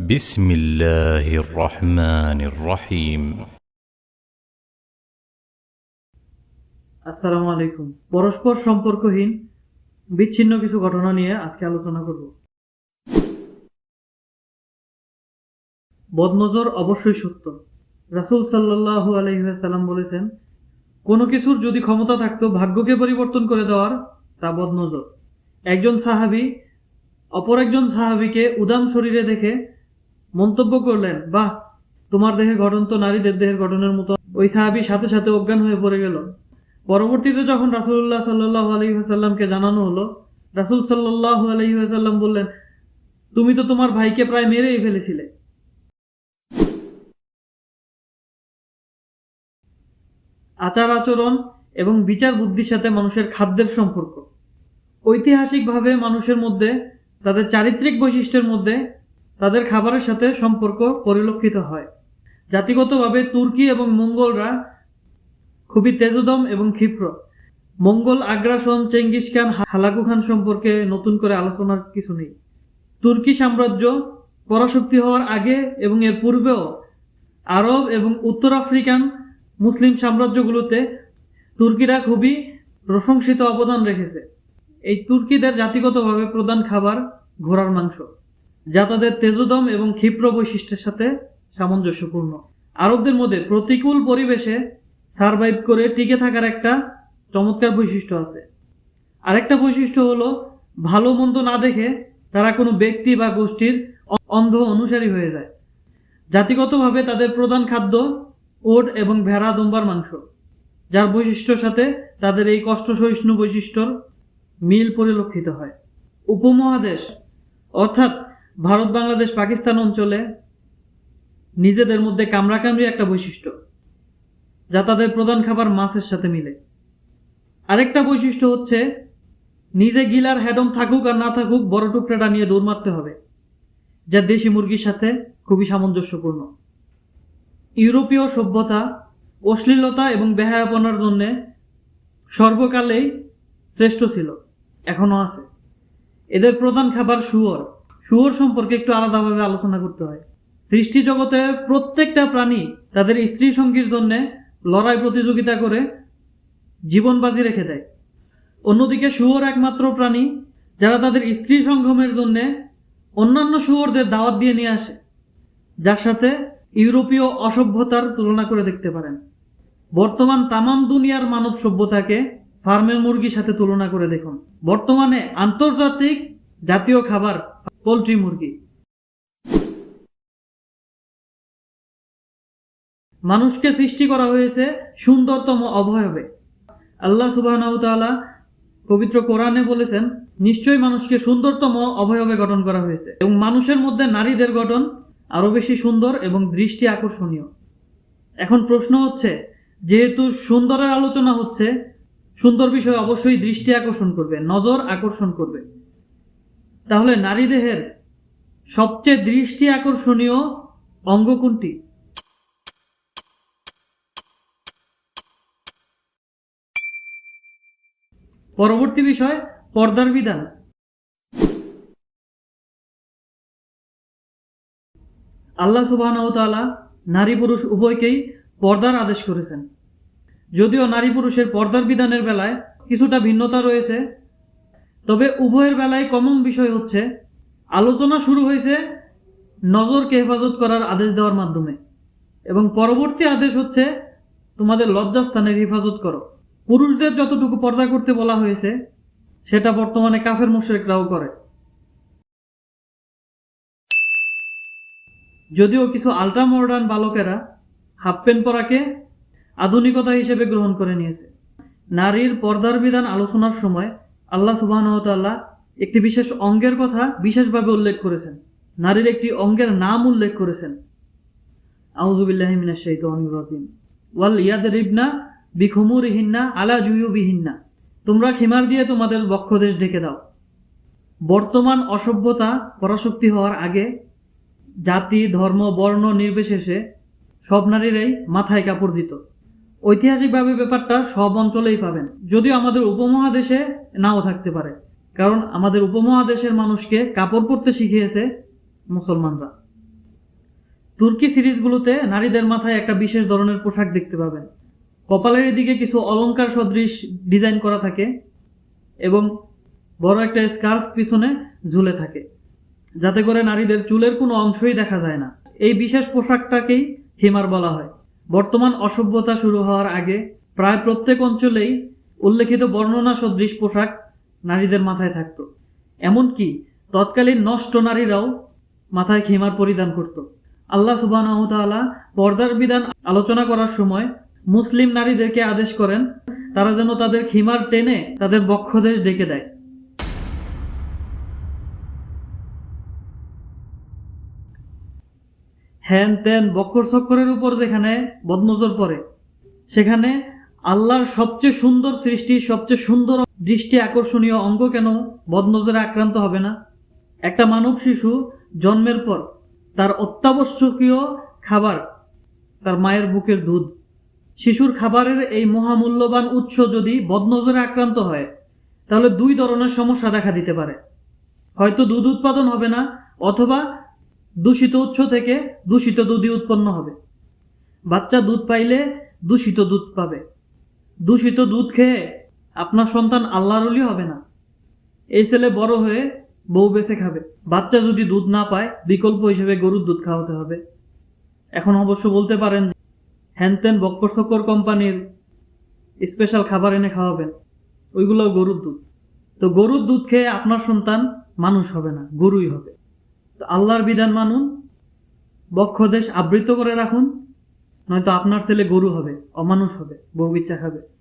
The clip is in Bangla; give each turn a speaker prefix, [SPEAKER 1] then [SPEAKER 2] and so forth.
[SPEAKER 1] بسم الله الرحمن الرحيم
[SPEAKER 2] আসসালামু আলাইকুম পরস্পর সম্পর্কহীন বিচ্ছিন্ন কিছু ঘটনা নিয়ে আজকে আলোচনা করব বদনজর অবশ্যই সত্য রাসূল সাল্লাল্লাহু আলাইহি ওয়াসাল্লাম বলেছেন কোনো কিছুর যদি ক্ষমতা থাকতো ভাগ্যকে পরিবর্তন করে দেওয়ার তা বদনজর একজন সাহাবী অপর একজন সাহাবীকে উদাম শরীরে দেখে মন্তব্য করলেন, বাহ, তোমার দেহের গঠন তো নারীদের দেহের গঠনের মতো। ওই সাহাবী সাথে সাথে অজ্ঞান হয়ে পড়ে গেল। পরবর্তীতে যখন রাসুল্লাহ সাল্লাহ আলহিহাসাল্লামকে জানানো হলো, রাসুল সাল্লাহ আলহিহাসাল্লাম বললেন, তুমি তো তোমার ভাইকে প্রায় মেরেই ফেলেছিলে। আচার আচরণ এবং বিচার বুদ্ধির সাথে মানুষের খাদ্যের সম্পর্ক। ঐতিহাসিকভাবে মানুষের মধ্যে, তাদের চারিত্রিক বৈশিষ্ট্যের মধ্যে তাদের খাবারের সাথে সম্পর্ক পরিলক্ষিত হয়। জাতিগতভাবে তুর্কি এবং মঙ্গলরা খুবই তেজোদম এবং ক্ষিপ্র। মঙ্গল আগ্রাসন, চেঙ্গিস খান, হালাকু খান সম্পর্কে নতুন করে আলোচনার কিছু নেই। তুর্কি সাম্রাজ্য পরাশক্তি হওয়ার আগে এবং এর পূর্বেও আরব এবং উত্তর আফ্রিকান মুসলিম সাম্রাজ্যগুলোতে তুর্কিরা খুবই প্রশংসিত অবদান রেখেছে। এই তুর্কিদের জাতিগতভাবে প্রধান খাবার ঘোড়ার মাংস। যা তাদের তেজোদম এবং ক্ষিপ্র বৈশিষ্ট্যের সাথে সামঞ্জস্যপূর্ণ। আরবদের মধ্যে প্রতিকূল পরিবেশে সারভাইভ করে টিকে থাকার একটা চমৎকার বৈশিষ্ট্য আছে। আরেকটা বৈশিষ্ট্য হলো, ভালো মন্দ না দেখে তারা কোনো ব্যক্তি বা গোষ্ঠীর অন্ধ অনুসারী হয়ে যায়। জাতিগতভাবে তাদের প্রধান খাদ্য ওট এবং ভেড়া, দম্বার, মাংস। যার বৈশিষ্ট্যর সাথে তাদের এই কষ্ট সহিষ্ণু বৈশিষ্ট্যর মিল পরিলক্ষিত হয়। উপমহাদেশ, অর্থাৎ ভারত, বাংলাদেশ, পাকিস্তান অঞ্চলে নিজেদের মধ্যে কামড়াকামড়ি একটা বৈশিষ্ট্য, যা তাদের প্রধান খাবার মাছের সাথে মিলে। আরেকটা বৈশিষ্ট্য হচ্ছে, নিজে গিলার হ্যাডম থাকুক আর না থাকুক, বড় টুকরাটা নিয়ে দৌড় মারতে হবে, যা দেশি মুরগির সাথে খুবই সামঞ্জস্যপূর্ণ। ইউরোপীয় সভ্যতা, অশ্লীলতা এবং বেহায়াপনার জন্য সর্বকালেই শ্রেষ্ঠ ছিল, এখনও আছে। এদের প্রধান খাবার শুয়োর। শুয়োর সম্পর্কে একটু আলাদাভাবে আলোচনা করতে হয়। সৃষ্টি জগতের প্রত্যেকটা প্রাণী তাদের স্ত্রী সঙ্গীর জন্য লড়াই প্রতিযোগিতা করে জীবন বাজি রেখে দেয়। অন্যদিকে শুয়োর একমাত্র প্রাণী, যারা তাদের স্ত্রী সঙ্গমের জন্য অন্যান্য শুয়োরদের দাওয়াত দিয়ে নিয়ে আসে, যার সাথে ইউরোপীয় অসভ্যতার তুলনা করে দেখতে পারেন। বর্তমান তামাম দুনিয়ার মানব সভ্যতাকে ফার্মের মুরগির সাথে তুলনা করে দেখুন। বর্তমানে আন্তর্জাতিক জাতীয় খাবার পোলট্রি মুরগি। মানুষকে সৃষ্টি করা হয়েছে সুন্দরতম অবয়বে। আল্লাহ সুবাহ পবিত্র কোরআনে বলেছেন, নিশ্চয়ই মানুষকে সুন্দরতম অবয়বে গঠন করা হয়েছে এবং মানুষের মধ্যে নারীদের গঠন আরও বেশি সুন্দর এবং দৃষ্টি আকর্ষণীয়। এখন প্রশ্ন হচ্ছে, যেহেতু সুন্দরের আলোচনা হচ্ছে, সুন্দর বিষয় অবশ্যই দৃষ্টি আকর্ষণ করবে, নজর আকর্ষণ করবে। তাহলে নারী দেহের সবচেয়ে দৃষ্টি আকর্ষণীয় অঙ্গ কোনটি? পরবর্তী বিষয়, পর্দার বিধান। আল্লাহ সুবাহ নারী পুরুষ উভয়কেই পর্দার আদেশ করেছেন। যদিও নারী পুরুষের পর্দার বিধানের বেলায় কিছুটা ভিন্নতা রয়েছে তবে উভয়ের বেলায় কমন বিষয় হচ্ছে, আলোচনা শুরু হয়েছে নজরকে হেফাজত করার আদেশ দেওয়ার মাধ্যমে। এবং পরবর্তী আদেশ হচ্ছে, তোমাদের লজ্জাস্থানের হেফাজত করো। পুরুষদের যতটুকু পর্দা করতে বলা হয়েছে, সেটা বর্তমানে কাফের মুশরিকরাও করে। যদিও কিছু আল্ট্রা মডার্ন বালকেরা হাফ প্যান্ট পরাকে আধুনিকতা হিসেবে গ্রহণ করে নিয়েছে। নারীর পর্দার বিধান আলোচনার সময় আল্লাহ সুবাহতাল্লাহ একটি বিশেষ অঙ্গের কথা বিশেষভাবে উল্লেখ করেছেন। নারীর একটি অঙ্গের নাম উল্লেখ করেছেন। আউজুবিল্লাহিমিনা শাইতানির রাজিম। ওয়াল ইয়াদরিবনা বিখুমুরিহিন্না আলা জুয়ুবিহিন্না। তোমরা খিমার দিয়ে তোমাদের বক্ষদেশ ঢেকে দাও। বর্তমান অসভ্যতা, পরাশক্তি হওয়ার আগে জাতি, ধর্ম, বর্ণ নির্বিশেষে সব নারীরাই মাথায় কাপড় দিত। ঐতিহাসিকভাবে ব্যাপারটা সব অঞ্চলেই পাবেন। যদিও আমাদের উপমহাদেশে নাও থাকতে পারে। কারণ আমাদের উপমহাদেশের মানুষকে কাপড় পরতে শিখিয়েছে মুসলমানরা। তুর্কি সিরিজগুলোতে নারীদের মাথায় একটা বিশেষ ধরনের পোশাক দেখতে পাবেন। কপালের দিকে কিছু অলঙ্কার সদৃশ ডিজাইন করা থাকে এবং বড় একটা স্কার্ফ পিছনে ঝুলে থাকে, যাতে করে নারীদের চুলের কোনো অংশই দেখা যায় না। এই বিশেষ পোশাকটাকেই হিমার বলা হয়। বর্তমান অসভ্যতা শুরু হওয়ার আগে প্রায় প্রত্যেক অঞ্চলেই উল্লেখিত বর্ণনা সদৃশ পোশাক নারীদের মাথায় থাকতো। এমনকি তৎকালীন নষ্ট নারীরাও মাথায় খিমার পরিধান করত। আল্লাহ সুবাহ পর্দার বিধান আলোচনা করার সময় মুসলিম নারীদেরকে আদেশ করেন, তারা যেন তাদের খিমার টেনে তাদের বক্ষদেশ ডেকে দেয়। হ্যান ত্যান বক্কর চক্করের উপর যেখানে বদনজর পড়ে, সেখানে আল্লাহর সবচেয়ে সুন্দর সৃষ্টি, সবচেয়ে সুন্দর দৃষ্টি আকর্ষণীয় অঙ্গ কেন বদনজরে আক্রান্ত হবে না? একটা মানব শিশু জন্মের পর তার অত্যাবশ্যকীয় খাবার, তার মায়ের বুকের দুধ, শিশুর খাবারের এই মহামূল্যবান উৎস যদি বদনজরে আক্রান্ত হয়, তাহলে দুই ধরনের সমস্যা দেখা দিতে পারে। হয়তো দুধ উৎপাদন হবে না, অথবা দূষিত উৎস থেকে দূষিত দুধই উৎপন্ন হবে। বাচ্চা দুধ পাইলে দূষিত দুধ পাবে। দূষিত দুধ খেয়ে আপনার সন্তান আল্লাহর অলি হবে না। এই ছেলে বড় হয়ে বউ বেছে খাবে। বাচ্চা যদি দুধ না পায়, বিকল্প হিসেবে গরুর দুধ খাওয়াতে হবে। এখন অবশ্য বলতে পারেন হ্যানত্যান বক্কর কোম্পানির স্পেশাল খাবার এনে খাওয়াবেন। ওইগুলো গরুর দুধ। তো গরুর দুধ খেয়ে আপনার সন্তান মানুষ হবে না, গরুই হবে। আল্লাহর বিধান মানুন বক্ষদেশ আবৃত করে রাখুন, নয়তো আপনার ছেলে গরু হবে, অমানুষ হবে বহু বিচ্ছা খাবে